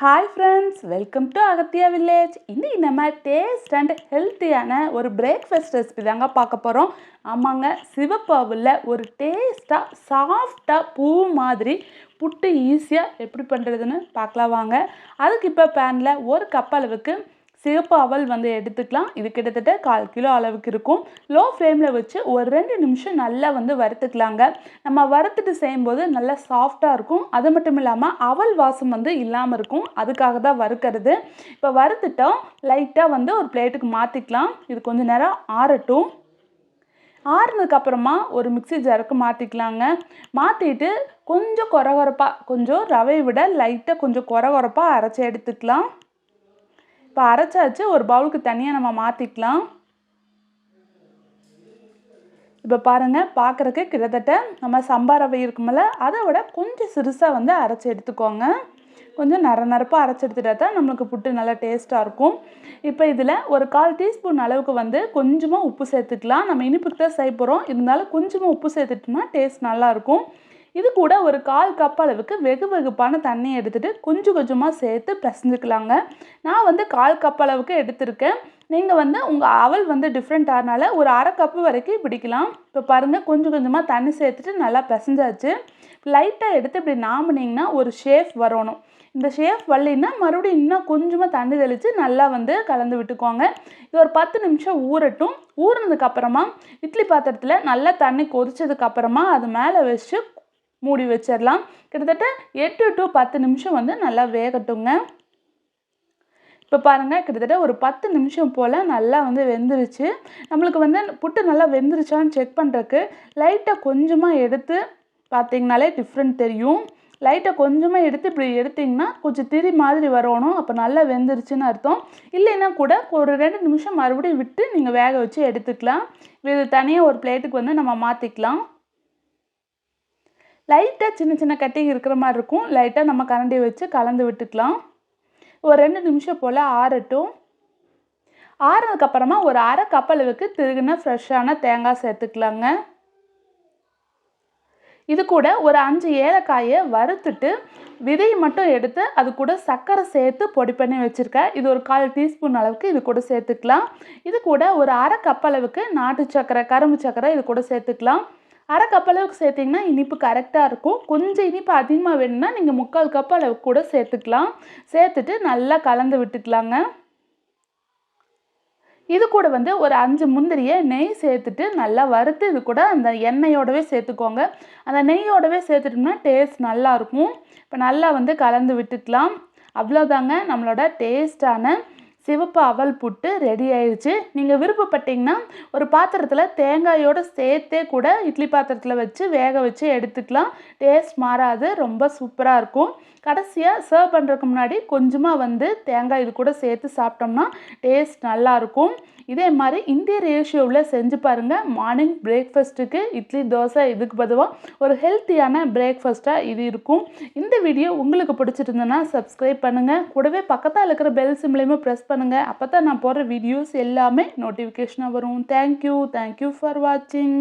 Hi friends welcome to Agathiya village இன்னைக்கு நம்ம taste and ஹெல்த்தியான ஒரு பிரேக்ஃபாஸ்ட் ரெசிபி தாங்க பார்க்க போகிறோம் ஆமாங்க சிவப்பாவில் ஒரு டேஸ்ட்டாக சாஃப்டாக பூ மாதிரி புட்டு ஈஸியாக எப்படி பண்ணுறதுன்னு பார்க்கலாம் வாங்க. அதுக்கு இப்போ பேனில் ஒரு கப் அளவுக்கு சிவப்பு அவல் வந்து எடுத்துக்கலாம். இது கிட்டத்தட்ட கால் கிலோ அளவுக்கு இருக்கும். லோ ஃப்ளேமில் வச்சு ஒரு ரெண்டு நிமிஷம் நல்லா வந்து வறுத்துக்கலாங்க. நம்ம வறுத்துட்டு செய்யும்போது நல்லா சாஃப்டாக இருக்கும். அது மட்டும் இல்லாமல் அவல் வாசம் வந்து இல்லாமல் இருக்கும். அதுக்காக தான் வறுக்கிறது. இப்போ வறுத்துட்டோம். லைட்டாக வந்து ஒரு பிளேட்டுக்கு மாற்றிக்கலாம் இது கொஞ்சம் நேரம் ஆறட்டும். ஆறுனதுக்கப்புறமா ஒரு மிக்சி ஜாருக்கு மாற்றிக்கலாங்க மாற்றிட்டு கொஞ்சம் குறகுறப்பாக கொஞ்சம் ரவையை விட லைட்டாக கொஞ்சம் குறகுறப்பாக அரைச்சி எடுத்துக்கலாம். இப்போ அரைச்சாச்சு ஒரு பவுலுக்கு தனியாக நம்ம மாற்றிக்கலாம் இப்போ பாருங்கள் பார்க்குறக்கு கிட்டத்தட்ட நம்ம சம்பா ரவை இருக்குமில்ல அதை விட கொஞ்சம் சிறுசாக வந்து அரைச்சி எடுத்துக்கோங்க. கொஞ்சம் நர நரப்பாக அரைச்சி எடுத்துட்டா தான் நம்மளுக்கு புட்டு நல்லா டேஸ்ட்டாக இருக்கும். இப்போ இதில் ஒரு கால் டீஸ்பூன் அளவுக்கு வந்து கொஞ்சமாக உப்பு சேர்த்துக்கலாம். நம்ம இனிப்புக்கு தான் செய்ய போகிறோம் இருந்தாலும் கொஞ்சமாக உப்பு சேர்த்துட்டோம்னா டேஸ்ட் நல்லாயிருக்கும் இது கூட ஒரு கால் கப் அளவுக்கு வெகு வெகுப்பான தண்ணியை எடுத்துகிட்டு கொஞ்சம் கொஞ்சமாக சேர்த்து பிசைஞ்சுக்கலாங்க. நான் வந்து கால் கப் அளவுக்கு எடுத்திருக்கேன். நீங்கள் வந்து உங்கள் அவல் வந்து டிஃப்ரெண்ட் ஆனால ஒரு அரை கப்பு வரைக்கும் பிடிக்கலாம். இப்போ பாருங்கள் கொஞ்சம் கொஞ்சமாக தண்ணி சேர்த்துட்டு நல்லா பிசைஞ்சாச்சு. லைட்டாக எடுத்து இப்படி நாமினிங்கன்னா ஒரு ஷேஃப் வரணும். இந்த ஷேஃப் வரலைன்னா மறுபடியும் இன்னும் கொஞ்சமாக தண்ணி தெளித்து நல்லா வந்து கலந்து விட்டுக்கோங்க. இது ஒரு பத்து நிமிஷம் ஊறட்டும். ஊறினதுக்கப்புறமா இட்லி பாத்திரத்தில் நல்லா தண்ணி கொதிச்சதுக்கப்புறமா அது மேலே வச்சு மூடி வச்சிடலாம். கிட்டத்தட்ட எட்டு டு பத்து நிமிஷம் வந்து நல்லா வேகட்டுங்க. இப்போ பாருங்கள் கிட்டத்தட்ட ஒரு பத்து நிமிஷம் போல் நல்லா வந்து வெந்துருச்சு. நம்மளுக்கு வந்து புட்டு நல்லா வெந்துருச்சான்னு செக் பண்ணுறக்கு லைட்டாக கொஞ்சமாக எடுத்து பார்த்தீங்கனாலே டிஃப்ரெண்ட் தெரியும். லைட்டை கொஞ்சமாக எடுத்து இப்படி எடுத்திங்கன்னா கொஞ்சம் திரி மாதிரி வரணும் அப்போ நல்லா வெந்துருச்சுன்னு அர்த்தம். இல்லைன்னா கூட ஒரு ரெண்டு நிமிஷம் மறுபடியும் விட்டு நீங்கள் வேக வச்சு எடுத்துக்கலாம். இது தனியாக ஒரு பிளேட்டுக்கு வந்து நம்ம மாற்றிக்கலாம் லைட்டாக சின்ன சின்ன கட்டி இருக்கிற மாதிரி இருக்கும். லைட்டாக நம்ம கரண்டி வச்சு கலந்து விட்டுக்கலாம். ஒரு ரெண்டு நிமிஷம் போல் ஆறட்டும். ஆறதுக்கப்புறமா ஒரு அரை கப் அளவுக்கு திருகுன ஃப்ரெஷ்ஷான தேங்காய் சேர்த்துக்கலாங்க. இது கூட ஒரு அஞ்சு ஏலக்காயை வறுத்துட்டு விதையை மட்டும் எடுத்து அது கூட சர்க்கரை சேர்த்து பொடி பண்ணி வச்சுருக்கேன். இது ஒரு கால் டீஸ்பூன் அளவுக்கு இது கூட சேர்த்துக்கலாம். இது கூட ஒரு அரை கப் அளவுக்கு நாட்டு சர்க்கரை கரும்பு சர்க்கரை இது கூட சேர்த்துக்கலாம். அரை கப் அளவுக்கு சேர்த்திங்கன்னா இனிப்பு கரெக்டாக இருக்கும். கொஞ்சம் இனிப்பு அதிகமாக வேணும்னா நீங்கள் முக்கால் கப் அளவுக்கு கூட சேர்த்துக்கலாம். சேர்த்துட்டு நல்லா கலந்து விட்டுக்கலாங்க. இது கூட வந்து ஒரு அஞ்சு முந்திரியை நெய் சேர்த்துட்டு நல்லா வறுத்து இது கூட அந்த எண்ணெயோடவே சேர்த்துக்கோங்க. அந்த நெய்யோடவே சேர்த்துட்டோம்னா டேஸ்ட் நல்லாயிருக்கும் இப்போ நல்லா வந்து கலந்து விட்டுக்கலாம். அவ்வளோதாங்க நம்மளோட டேஸ்டான சிவப்பு அவல் புட்டு ரெடி ஆயிடுச்சு நீங்கள் விருப்பப்பட்டீங்கன்னா ஒரு பாத்திரத்தில் தேங்காயோடு சேர்த்தே கூட இட்லி பாத்திரத்தில் வச்சு வேக வச்சு எடுத்துக்கலாம். டேஸ்ட் மாறாது ரொம்ப சூப்பராக இருக்கும். கடைசியாக சர்வ் பண்ணுறதுக்கு முன்னாடி கொஞ்சமாக வந்து தேங்காய் இது கூட சேர்த்து சாப்பிட்டோம்னா டேஸ்ட் நல்லாயிருக்கும் இதே மாதிரி இந்திய ரேஷியோவில் செஞ்சு பாருங்கள் மார்னிங் பிரேக்ஃபாஸ்ட்டுக்கு இட்லி தோசை இதுக்கு பதுவாக ஒரு ஹெல்த்தியான பிரேக்ஃபாஸ்ட்டாக இது இருக்கும். இந்த வீடியோ உங்களுக்கு பிடிச்சிருந்ததுன்னா சப்ஸ்கிரைப் பண்ணுங்கள் கூடவே பக்கத்தில் இருக்கிற பெல் சிம்லையுமே ப்ரெஸ் பண்ணுங்கள் அப்போ தான் நான் போடுற வீடியோஸ் எல்லாமே நோட்டிஃபிகேஷனாக வரும். தேங்க்யூ தேங்க்யூ ஃபார் வாட்சிங்